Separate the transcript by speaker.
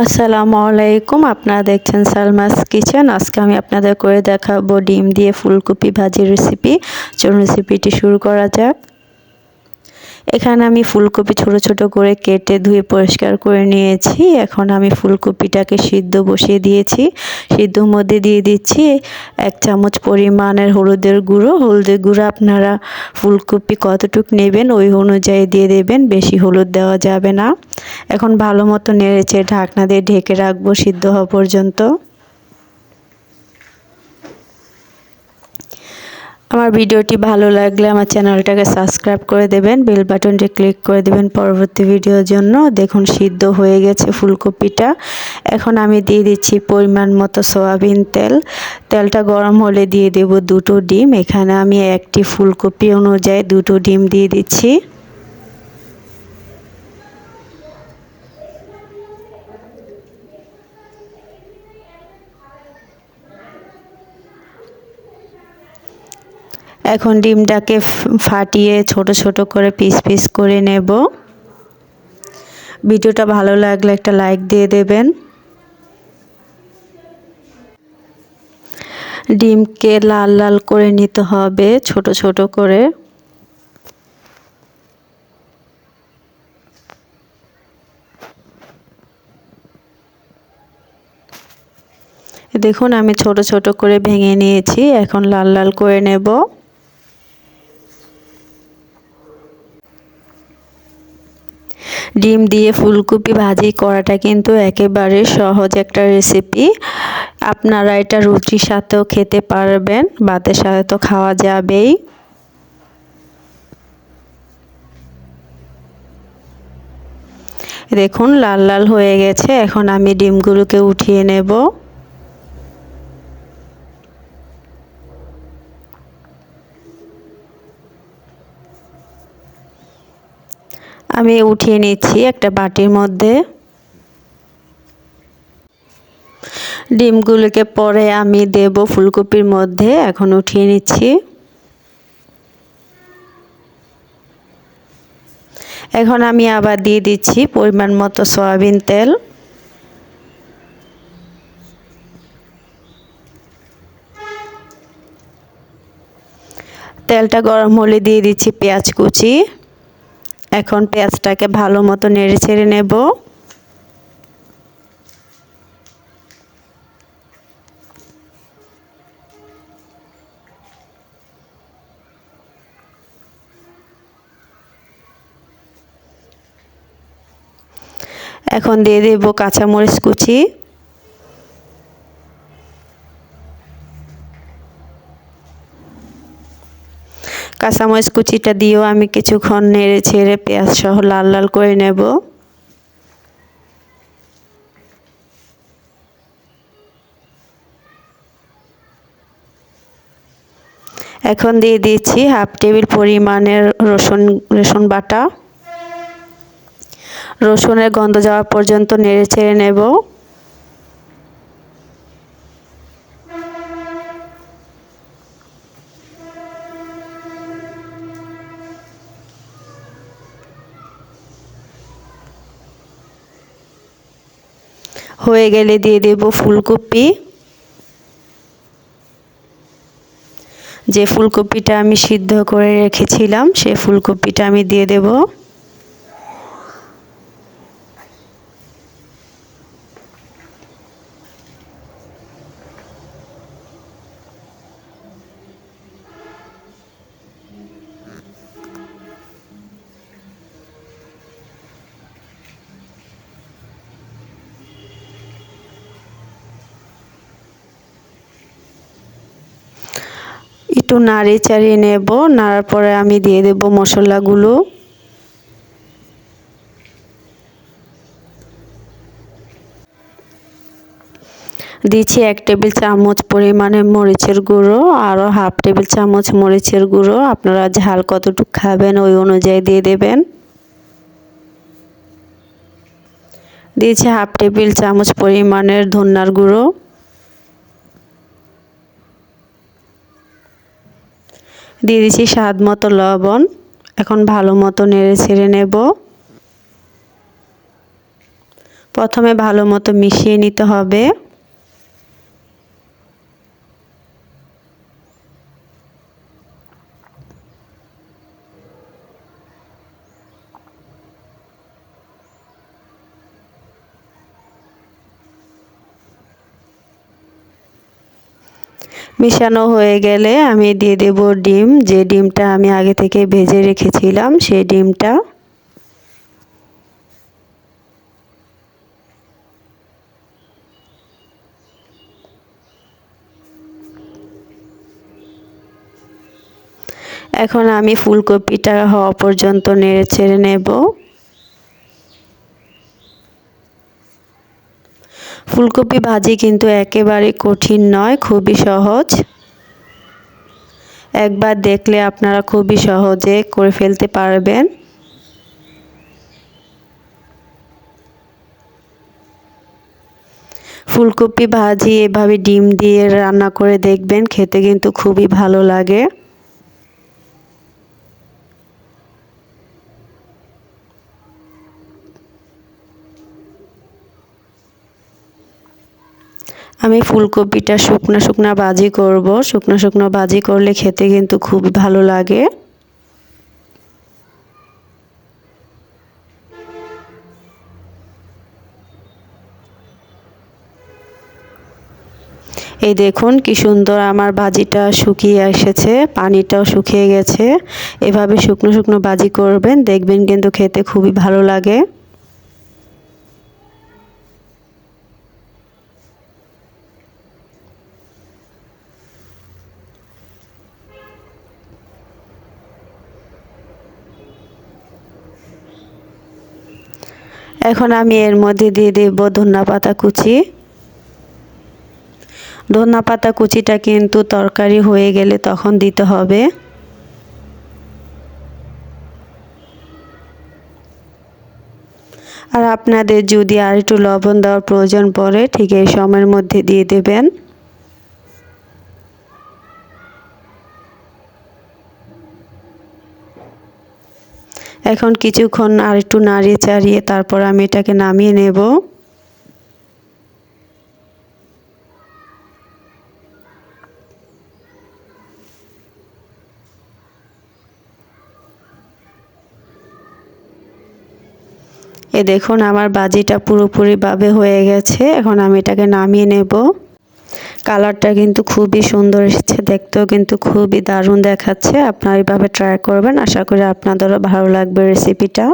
Speaker 1: আসসালামু আলাইকুম, আপনারা দেখছেন সালমাস কিচেন। আজকে আমি আপনাদের করে দেখাবো ডিম দিয়ে ফুলকপি ভাজির রেসিপি চলুন রেসিপিটি শুরু করা যাক। এখানে আমি ফুলকপি ছোট ছোট করে কেটে ধুয়ে পরিষ্কার করে নিয়েছি। এখন আমি ফুলকপিটাকে সিদ্ধ বসিয়ে দিয়েছি। সিদ্ধর মধ্যে দিয়ে দিচ্ছি এক চামচ পরিমাণের হলুদের গুঁড়ো। হলুদের গুঁড়ো আপনারা ফুলকপি কতটুক নেবেন ওই অনুযায়ী দিয়ে দেবেন, বেশি হলুদ দেওয়া যাবে না। এখন ভালো মতো নেড়েছে ঢাকনা দিয়ে ঢেকে রাখব সিদ্ধ হওয়া পর্যন্ত। আমার ভিডিওটি ভালো লাগলে আমার চ্যানেলটাকে সাবস্ক্রাইব করে দেবেন, বেল বাটনটি ক্লিক করে দেবেন পরবর্তী ভিডিওর জন্য। দেখুন, সিদ্ধ হয়ে গেছে ফুলকপিটা। এখন আমি দিয়ে দিচ্ছি পরিমাণ মতো সয়াবিন তেল। তেলটা গরম হলে দিয়ে দেব দুটো ডিম। এখানে আমি একটি ফুলকপি অনুযায়ী দুটো ডিম দিয়ে দিচ্ছি। এখন ডিমটাকে ফাটিয়ে ছোট ছোট করে পিস পিস করে নেব। ভিডিওটা ভালো লাগলে একটা লাইক দিয়ে দেবেন। ডিমকে লাল লাল করে নিতে হবে ছোট ছোট করে। দেখুন আমি ছোট ছোট করে ভেঙে নিয়েছি, এখন লাল লাল করে নেব। ডিম দিয়ে ফুলকপি ভাজি করাটা কিন্তু একেবারে সহজ একটা রেসিপি আপনারা এটা রুটির সাথেও খেতে পারবেন, ভাতের সাথে তো খাওয়া যাবেই। দেখুন, লাল লাল হয়ে গেছে, এখন আমি ডিমগুলোকে উঠিয়ে নেব। আমি উঠিয়ে নিচ্ছি একটা বাটির মধ্যে। ডিমগুলোকে পরে আমি দেব ফুলকপির মধ্যে, এখন উঠিয়ে নিচ্ছি। এখন আমি আবার দিয়ে দিচ্ছি পরিমাণ মতো সয়াবিন তেল। তেলটা গরম হলে দিয়ে দিচ্ছি পেঁয়াজ কুচি। এখন পেঁয়াজটাকে ভালো মতো নেড়ে ছেড়ে নেব। এখন দিয়ে দেব কাঁচামরিচ কুচি। কাঁচামরিচ কুচিটা দিয়েও আমি কিছুক্ষণ নেড়ে ছেড়ে পেঁয়াজ সহ লাল লাল করে নেব। এখন দিয়ে দিচ্ছি হাফ টেবিল পরিমাণের রসুন রসুন বাটা। রসুনের গন্ধ যাওয়া পর্যন্ত নেড়ে ছেড়ে নেব। হয়ে গেলে দিয়ে দেব ফুলকপি। যে ফুলকপিটা আমি সিদ্ধ করে রেখেছিলাম, সে ফুলকপিটা আমি দিয়ে দেব। একটু নাড়ি চাড়িয়ে নেব, নাড়ার পরে আমি দিয়ে দেব মশলাগুলো। দিচ্ছি এক টেবিল চামচ পরিমাণে মরিচের গুঁড়ো আরও হাফ টেবিল চামচ মরিচের গুঁড়ো। আপনারা ঝাল কতটুকু খাবেন ওই অনুযায়ী দিয়ে দেবেন। দিয়েছি হাফ টেবিল চামচ পরিমাণের ধন্যার গুঁড়ো। দিয়ে দিচ্ছি স্বাদ মতো লবণ। এখন ভালো মতো নেড়ে ছেড়ে নেব। প্রথমে ভালো মতো মিশিয়ে নিতে হবে। মিশানো হয়ে গেলে আমি দিয়ে দেব ডিম। যে ডিমটা আমি আগে থেকে ভেজে রেখেছিলাম, সেই ডিমটা। এখন আমি ফুলকপিটা হওয়া পর্যন্ত নেড়ে ছেড়ে নেব। ফুলকপি ভাজি কিন্তু একেবারে কঠিন নয়, খুবই সহজ। একবার দেখলে আপনারা খুবই সহজে করে ফেলতে পারবেন। ফুলকপি ভাজি এভাবে ডিম দিয়ে রান্না করে দেখবেন, খেতে কিন্তু খুবই ভালো লাগে। আমি ফুলকপিটা শুকনো শুকনো ভাজি করব। শুকনো শুকনো ভাজি করলে খেতে কিন্তু খুবই ভালো লাগে। এই দেখুন কি সুন্দর আমার ভাজিটা শুকিয়ে এসেছে, পানিটাও শুকিয়ে গেছে। এভাবে শুকনো শুকনো ভাজি করবেন, দেখবেন কিন্তু খেতে খুবই ভালো লাগে। এখন আমি এর মধ্যে দিয়ে দেব ধন্যা পাতা কুচি। ধন্যা পাতা কুচিটা কিন্তু তরকারি হয়ে গেলে তখন দিতে হবে। আর আপনাদের যদি আর একটু লবণ দেওয়ার প্রয়োজন পড়ে, ঠিক এই সময়ের মধ্যে দিয়ে দেবেন। এখন কিছুক্ষণ আর একটু নাড়িয়ে চাড়িয়ে তারপর আমি এটাকে নামিয়ে নেব। এ দেখুন, আমার বাজিটা পুরোপুরিভাবে হয়ে গেছে। এখন আমি এটাকে নামিয়ে নেব। কালারটা কিন্তু খুবই সুন্দর এসেছে, দেখতেও কিন্তু খুবই দারুণ দেখাচ্ছে। আপনারা এইভাবে ট্রাই করবেন, আশা করি আপনাদেরও ভালো লাগবে রেসিপিটা